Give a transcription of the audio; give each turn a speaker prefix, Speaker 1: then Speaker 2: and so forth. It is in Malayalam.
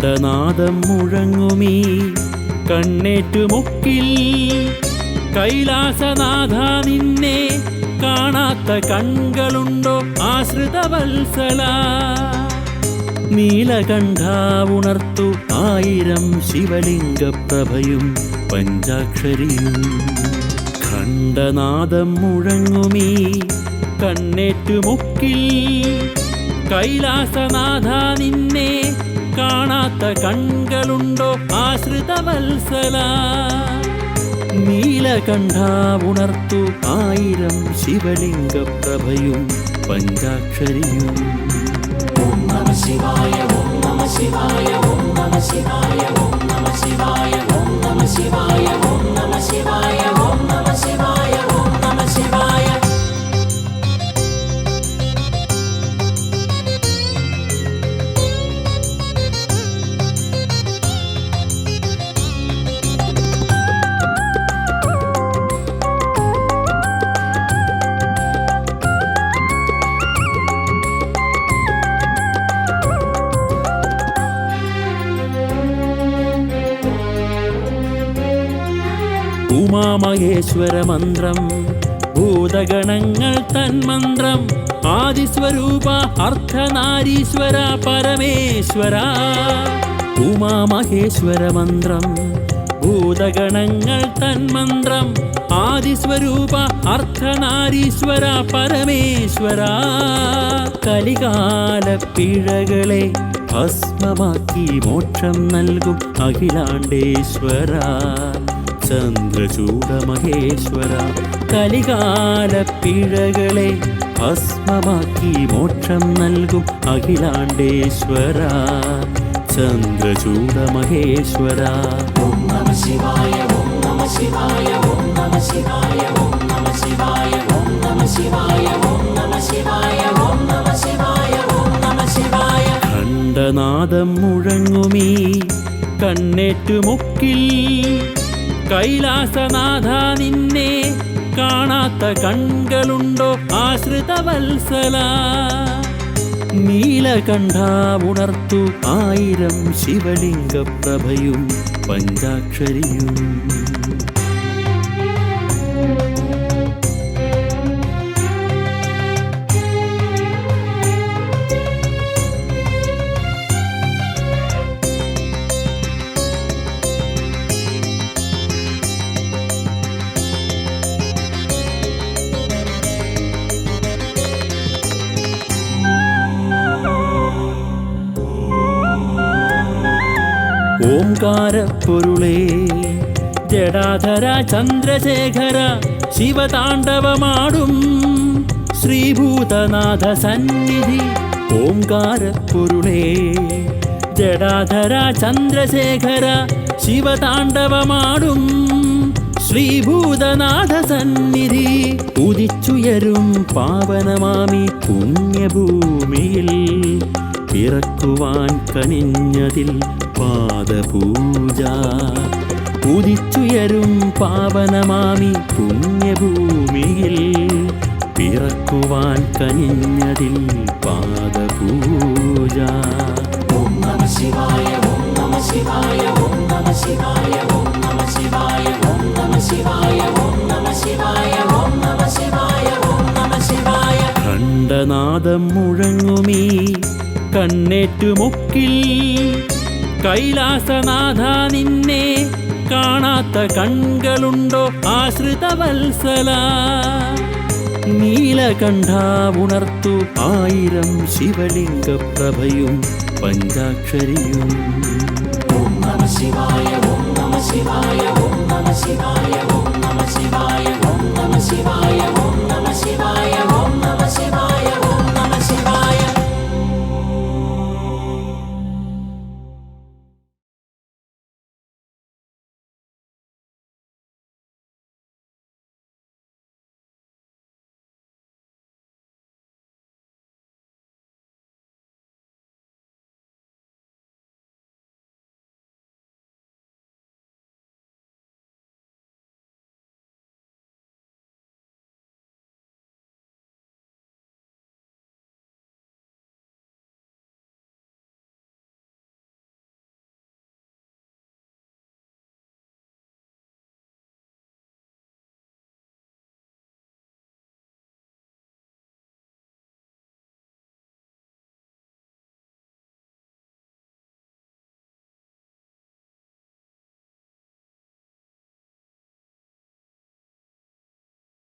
Speaker 1: ഖണ്ഡനാദം മുഴങ്ങുമീ കണ്ണേറ്റുമുക്കിൽ. കൈലാസനാഥ നിന്നെ കാണാത്ത കൺകളുണ്ടോ ആശ്രിതവത്സല? നീലകണ്ഠ ഉണർത്തു ആയിരം ശിവലിംഗപ്രഭയും പഞ്ചാക്ഷരിയും. ഖണ്ഡനാദം മുഴങ്ങുമീ കണ്ണേറ്റുമുക്കിൽ. കൈലാസനാഥ നിന്നെ കാണാത്ത കണ്ണുകളുണ്ടോ? ആശ്രിത വത്സല. നീലകണ്ഠ ഉണർത്തു ആയിരം
Speaker 2: ശിവലിംഗ പ്രഭയും പഞ്ചാക്ഷരിയും. ഓം നമ ശിവായ ഓം നമ ശിവായ ഓം നമ ശിവായ ഓം നമ ശിവായ ഓം നമ ശിവായ ഓം നമ ശിവായ
Speaker 1: ഉമാമഹേശ്വര മന്ത്രം ഭൂതഗണങ്ങൾ തന്മന്ത്രം ആദിസ്വരൂപ അർത്ഥനാരീശ്വര പരമേശ്വര. ഉമാമഹേശ്വര മന്ത്രം ഭൂതഗണങ്ങൾ തന്മന്ത്രം ആദിസ്വരൂപ അർത്ഥനാരീശ്വര പരമേശ്വര. കലികാല പിഴകളെ ഭസ്മമാക്കി മോക്ഷം നൽകും അഖിലാണ്ടേശ്വര. ചന്ദ്രചൂടമഹേശ്വര കലികാല പിഴകളെ ഭസ്മമാക്കി മോക്ഷം നൽകും അഖിലാണ്ടേശ്വര.
Speaker 2: ചന്ദ്രചൂടമഹേശ്വര ഓം നമ ഓം ഓം ഓം ഓം ഓം ഓം ഓം
Speaker 1: ഖണ്ഡനാദം മുഴങ്ങുമീ കണ്ണേറ്റുമുക്കിൽ കൈലാസനാഥ നിന്നെ കാണാത്ത കൺകളുണ്ടോ? ആശ്രിതവത്സല. നീലകണ്ഠ ഉണർത്തു ആയിരം ശിവലിംഗപ്രഭയും പഞ്ചാക്ഷരിയും. ഓംകാരപ്പൊരുളേ. ജടാധര ചന്ദ്രശേഖര ശിവതാണ്ഡവമാടും. ശ്രീഭൂതനാഥ സന്നിധി ഓംകാരപ്പൊരുളേ. ജടാധര ചന്ദ്രശേഖര ശിവതാണ്ഡവമാടും. ശ്രീഭൂതനാഥ സന്നിധി ഉദിച്ചുയരും പാവനമാമി പുണ്യഭൂമിയിൽ. ഇറക്കുവാൻ കനിഞ്ഞതിൽ പാദപൂജ. ഉദിച്ചുയരും പാവനമാമി പുണ്യഭൂമിയിൽ പിറക്കുവാൻ കനിഞ്ഞതിൽ പാദപൂജ.
Speaker 2: ഓം നമ ശിവായ ഓം നമ ശിവായ ഓം നമ ശിവായ ഓം നമ ശിവായ ഓം നമ ശിവായ ഓം നമ ശിവായ ഓം നമ ശിവായ ഓം നമ ശിവായ.
Speaker 1: ഖണ്ഡനാദം മുഴങ്ങുമീ കണ്ണേറ്റു മുക്കിൽ കൈലാസനാഥ നിന്നെ കാണാത്ത കണ്ണുകളുണ്ടോ? ആശ്രിതവത്സല നീലകണ്ഠ ഉണർത്തു ആയിരം ശിവലിംഗ പ്രഭയും പഞ്ചാക്ഷരിയും.
Speaker 2: ഓം നമ ശിവായ ഓം നമ ശിവായ ഓം നമ ശിവായ ഓം നമ ശിവായ ഓം നമ ശിവായ ഓം നമ ശിവായ